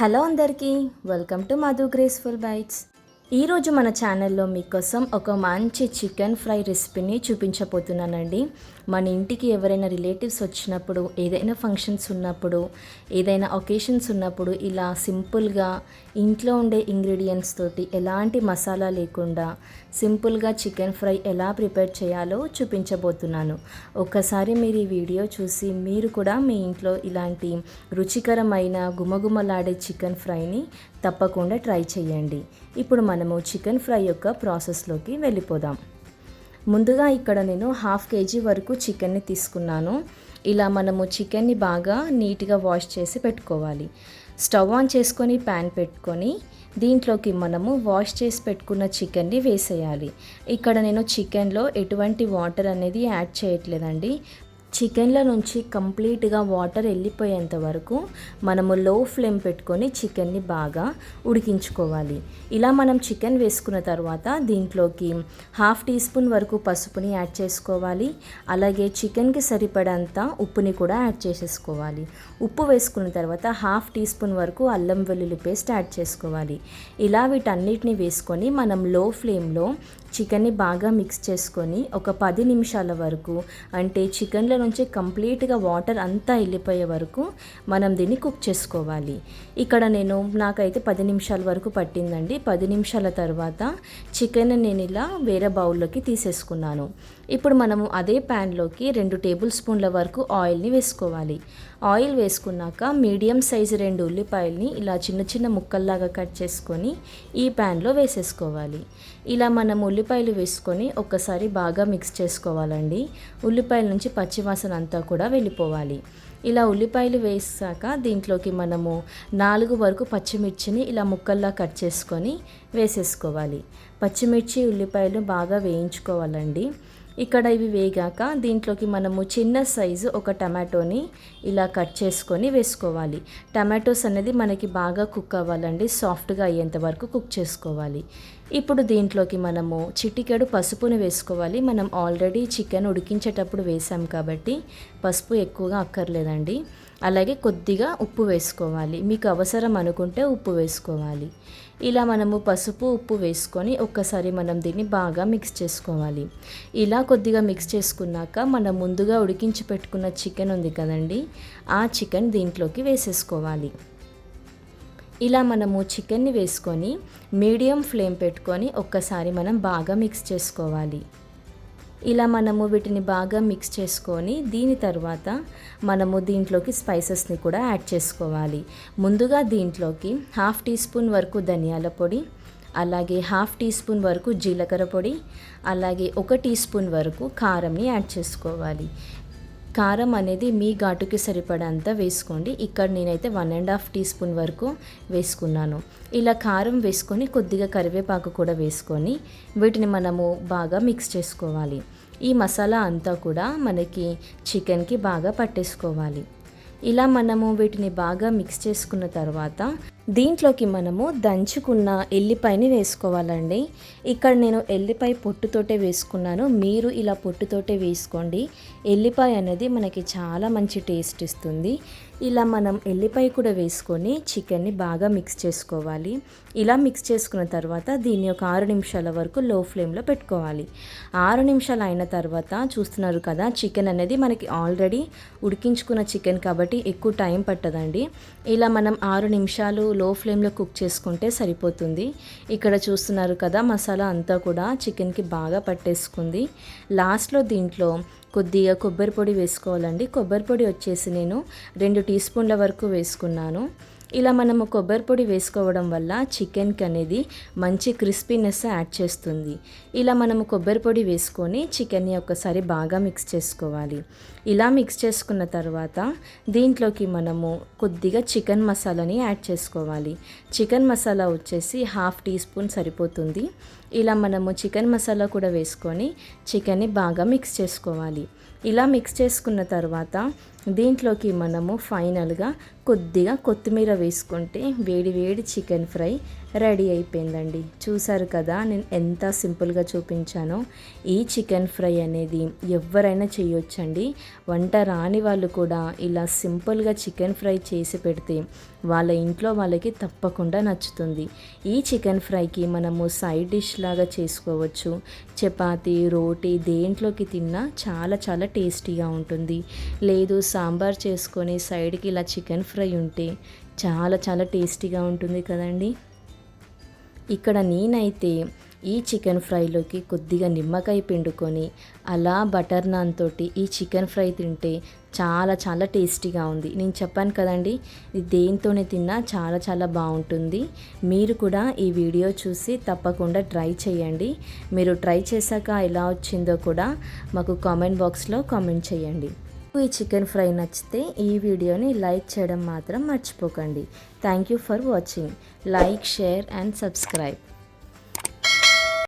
Hello అందరికీ welcome to Madhu graceful bites ఈరోజు మన ఛానల్లో మీకోసం ఒక మంచి చికెన్ ఫ్రై రెసిపీని చూపించబోతున్నానండి. మన ఇంటికి ఎవరైనా రిలేటివ్స్ వచ్చినప్పుడు ఏదైనా ఫంక్షన్స్ ఉన్నప్పుడు ఏదైనా ఒకేషన్స్ ఉన్నప్పుడు ఇలా సింపుల్గా ఇంట్లో ఉండే ఇంగ్రీడియంట్స్ తోటి ఎలాంటి మసాలా లేకుండా సింపుల్గా చికెన్ ఫ్రై ఎలా ప్రిపేర్ చేయాలో చూపించబోతున్నాను. ఒక్కసారి మీరు ఈ వీడియో చూసి మీరు కూడా మీ ఇంట్లో ఇలాంటి రుచికరమైన గుమగుమలాడే చికెన్ ఫ్రైని తప్పకుండా ట్రై చేయండి. ఇప్పుడు మనము చికెన్ ఫ్రై యొక్క ప్రాసెస్లోకి వెళ్ళిపోదాం. ముందుగా ఇక్కడ నేను హాఫ్ కేజీ వరకు చికెన్ని తీసుకున్నాను. ఇలా మనము చికెన్ని బాగా నీట్గా వాష్ చేసి పెట్టుకోవాలి. స్టవ్ ఆన్ చేసుకొని ప్యాన్ పెట్టుకొని దీంట్లోకి మనము వాష్ చేసి పెట్టుకున్న చికెన్ని వేసేయాలి. ఇక్కడ నేను చికెన్లో ఎటువంటి వాటర్ అనేది యాడ్ చేయట్లేదండి. చికెన్ల నుంచి కంప్లీట్గా వాటర్ వెళ్ళిపోయేంత వరకు మనము లో ఫ్లేమ్ పెట్టుకొని చికెన్ని బాగా ఉడికించుకోవాలి. ఇలా మనం చికెన్ వేసుకున్న తర్వాత దీంట్లోకి హాఫ్ టీ స్పూన్ వరకు పసుపుని యాడ్ చేసుకోవాలి. అలాగే చికెన్కి సరిపడంత ఉప్పుని కూడా యాడ్ చేసేసుకోవాలి. ఉప్పు వేసుకున్న తర్వాత హాఫ్ టీ స్పూన్ వరకు అల్లం వెల్లుల్లి పేస్ట్ యాడ్ చేసుకోవాలి. ఇలా వీటన్నిటిని వేసుకొని మనం లో ఫ్లేమ్లో చికెన్ని బాగా మిక్స్ చేసుకొని ఒక పది నిమిషాల వరకు అంటే చికెన్లో నుంచి కంప్లీట్గా వాటర్ అంతా వెళ్ళిపోయే వరకు మనం దీన్ని కుక్ చేసుకోవాలి. ఇక్కడ నేను నాకైతే పది నిమిషాల వరకు పట్టిందండి. పది నిమిషాల తర్వాత చికెన్ నేను ఇలా వేరే బౌల్లోకి తీసేసుకున్నాను. ఇప్పుడు మనము అదే ప్యాన్లోకి రెండు టేబుల్ స్పూన్ల వరకు ఆయిల్ని వేసుకోవాలి. ఆయిల్ వేసుకున్నాక మీడియం సైజు రెండు ఉల్లిపాయల్ని ఇలా చిన్న చిన్న ముక్కల్లాగా కట్ చేసుకొని ఈ ప్యాన్లో వేసేసుకోవాలి. ఇలా మనం ఉల్లిపాయలు వేసుకొని ఒక్కసారి బాగా మిక్స్ చేసుకోవాలండి. ఉల్లిపాయల నుంచి పచ్చివాసన అంతా కూడా వెళ్ళిపోవాలి. ఇలా ఉల్లిపాయలు వేసాక దీంట్లోకి మనము నాలుగు వరకు పచ్చిమిర్చిని ఇలా ముక్కల్లా కట్ చేసుకొని వేసేసుకోవాలి. పచ్చిమిర్చి ఉల్లిపాయలు బాగా వేయించుకోవాలండి. ఇక్కడ ఇవి వేగాక దీంట్లోకి మనము చిన్న సైజు ఒక టమాటోని ఇలా కట్ చేసుకొని వేసుకోవాలి. టమాటోస్ అనేది మనకి బాగా కుక్ అవ్వాలండి సాఫ్ట్గా అయ్యేంత వరకు కుక్ చేసుకోవాలి. ఇప్పుడు దీంట్లోకి మనము చిటికెడు పసుపుని వేసుకోవాలి. మనం ఆల్రెడీ చికెన్ ఉడికించేటప్పుడు వేసాం కాబట్టి పసుపు ఎక్కువగా అక్కర్లేదండి. అలాగే కొద్దిగా ఉప్పు వేసుకోవాలి. మీకు అవసరం అనుకుంటే ఉప్పు వేసుకోవాలి. ఇలా మనము పసుపు ఉప్పు వేసుకొని ఒక్కసారి మనం దీన్ని బాగా మిక్స్ చేసుకోవాలి. ఇలా కొద్దిగా మిక్స్ చేసుకున్నాక మనం ముందుగా ఉడికించి పెట్టుకున్న చికెన్ ఉంది కదండి ఆ చికెన్ దీంట్లోకి వేసేసుకోవాలి. ఇలా మనము చికెన్ని వేసుకొని మీడియం ఫ్లేమ్ పెట్టుకొని ఒక్కసారి మనం బాగా మిక్స్ చేసుకోవాలి. ఇలా మనము వీటిని బాగా మిక్స్ చేసుకొని దీని తర్వాత మనము దీంట్లోకి స్పైసెస్ని కూడా యాడ్ చేసుకోవాలి. ముందుగా దీంట్లోకి హాఫ్ టీ స్పూన్ వరకు ధనియాల పొడి అలాగే హాఫ్ టీ స్పూన్ వరకు జీలకర్ర పొడి అలాగే ఒక టీ స్పూన్ వరకు కారంని యాడ్ చేసుకోవాలి. కారం అనేది మీ ఘాటుకి సరిపడంత వేసుకోండి. ఇక్కడ నేనైతే one and half teaspoon వరకు వేసుకున్నాను. ఇలా కారం వేసుకొని కొద్దిగా కరివేపాకు కూడా వేసుకొని వీటిని మనము బాగా మిక్స్ చేసుకోవాలి. ఈ మసాలా అంతా కూడా మనకి చికెన్కి బాగా పట్టేసుకోవాలి. ఇలా మనము వీటిని బాగా మిక్స్ చేసుకున్న తర్వాత దీంట్లోకి మనము దంచుకున్న ఎల్లిపాయని వేసుకోవాలండి. ఇక్కడ నేను ఎల్లిపాయ పొట్టుతోటే వేసుకున్నాను. మీరు ఇలా పొట్టుతోటే వేసుకోండి. ఎల్లిపాయ అనేది మనకి చాలా మంచి టేస్ట్ ఇస్తుంది. ఇలా మనం ఎల్లిపాయ కూడా వేసుకొని చికెన్ని బాగా మిక్స్ చేసుకోవాలి. ఇలా మిక్స్ చేసుకున్న తర్వాత దీన్ని ఒక ఆరు నిమిషాల వరకు లో ఫ్లేమ్లో పెట్టుకోవాలి. ఆరు నిమిషాలు అయిన తర్వాత చూస్తున్నారు కదా చికెన్ అనేది మనకి ఆల్రెడీ ఉడికించుకున్న చికెన్ కాబట్టి ఎక్కువ టైం పట్టదండి. ఇలా మనం ఆరు నిమిషాలు లో ఫ్లేమ్లో కుక్ చేసుకుంటే సరిపోతుంది. ఇక్కడ చూస్తున్నారు కదా మసాలా అంతా కూడా చికెన్కి బాగా పట్టేసుకుంది. లాస్ట్లో దీంట్లో కొద్దిగా కొబ్బరి పొడి వేసుకోవాలండి. కొబ్బరి పొడి వచ్చేసి నేను రెండు టీ స్పూన్ల వరకు వేసుకున్నాను. ఇలా మనము కొబ్బరి పొడి వేసుకోవడం వల్ల చికెన్కి అనేది మంచి క్రిస్పీనెస్ యాడ్ చేస్తుంది. ఇలా మనము కొబ్బరి పొడి వేసుకొని చికెన్ని ఒకసారి బాగా మిక్స్ చేసుకోవాలి. ఇలా మిక్స్ చేసుకున్న తర్వాత దీంట్లోకి మనము కొద్దిగా చికెన్ మసాలాని యాడ్ చేసుకోవాలి. చికెన్ మసాలా వచ్చేసి హాఫ్ టీ స్పూన్ సరిపోతుంది. ఇలా మనము చికెన్ మసాలా కూడా వేసుకొని చికెన్ని బాగా మిక్స్ చేసుకోవాలి. ఇలా మిక్స్ చేసుకున్న తర్వాత దీంట్లోకి మనము ఫైనల్గా కొద్దిగా కొత్తిమీర వేసుకుంటే వేడి వేడి చికెన్ ఫ్రై రెడీ అయిపోయిందండి. చూసారు కదా నేను ఎంత సింపుల్గా చూపించానో. ఈ చికెన్ ఫ్రై అనేది ఎవరైనా చేయొచ్చండి. వంట రాని వాళ్ళు కూడా ఇలా సింపుల్గా చికెన్ ఫ్రై చేసి పెడితే వాళ్ళ ఇంట్లో వాళ్ళకి తప్పకుండా నచ్చుతుంది. ఈ చికెన్ ఫ్రైకి మనము సైడ్ డిష్ లాగా చేసుకోవచ్చు. చపాతీ రోటీ దేంట్లోకి తిన్నా చాలా చాలా టేస్టీగా ఉంటుంది. లేదు సాంబార్ చేసుకొని సైడ్కి ఇలా చికెన్ ఫ్రై ఉంటే చాలా చాలా టేస్టీగా ఉంటుంది కదండి. ఇక్కడ నేనైతే ఈ చికెన్ ఫ్రైలోకి కొద్దిగా నిమ్మకాయ పిండుకొని అలా బటర్ నాన్ తోటి ఈ చికెన్ ఫ్రై తింటే చాలా చాలా టేస్టీగా ఉంది. నేను చెప్పాను కదండి ఇది దేనితోనే తిన్నా చాలా చాలా బాగుంటుంది. మీరు కూడా ఈ వీడియో చూసి తప్పకుండా ట్రై చేయండి. మీరు ట్రై చేశాక ఎలా వచ్చిందో కూడా మాకు కామెంట్ బాక్స్లో కామెంట్ చేయండి. ఈ చికెన్ ఫ్రై నచ్చితే ఈ వీడియోని లైక్ చేయడం మాత్రం మర్చిపోకండి. Thank you for watching. Like share and subscribe.